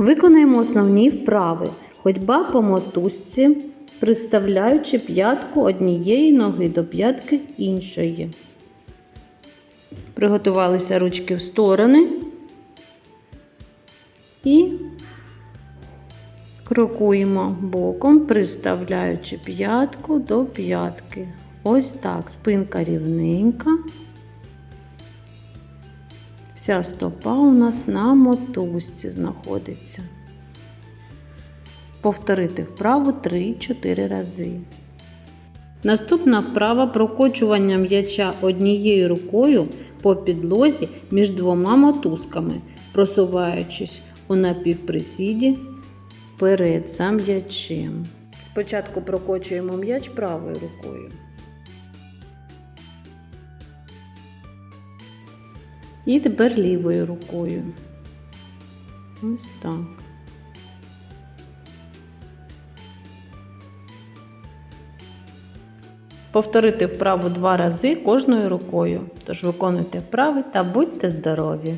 Виконаємо основні вправи. Ходьба по мотузці, приставляючи п'ятку однієї ноги до п'ятки іншої. Приготувалися ручки в сторони і крокуємо боком, приставляючи п'ятку до п'ятки. Ось так, спинка рівненька. Вся стопа у нас на мотузці знаходиться. Повторити вправу 3-4 рази. Наступна вправа прокочування м'яча однією рукою по підлозі між двома мотузками, просуваючись у напівприсіді перед за м'ячем. Спочатку прокочуємо м'яч правою рукою. І тепер лівою рукою. Ось так. Повторити вправу два рази кожною рукою. Тож виконуйте вправи та будьте здорові!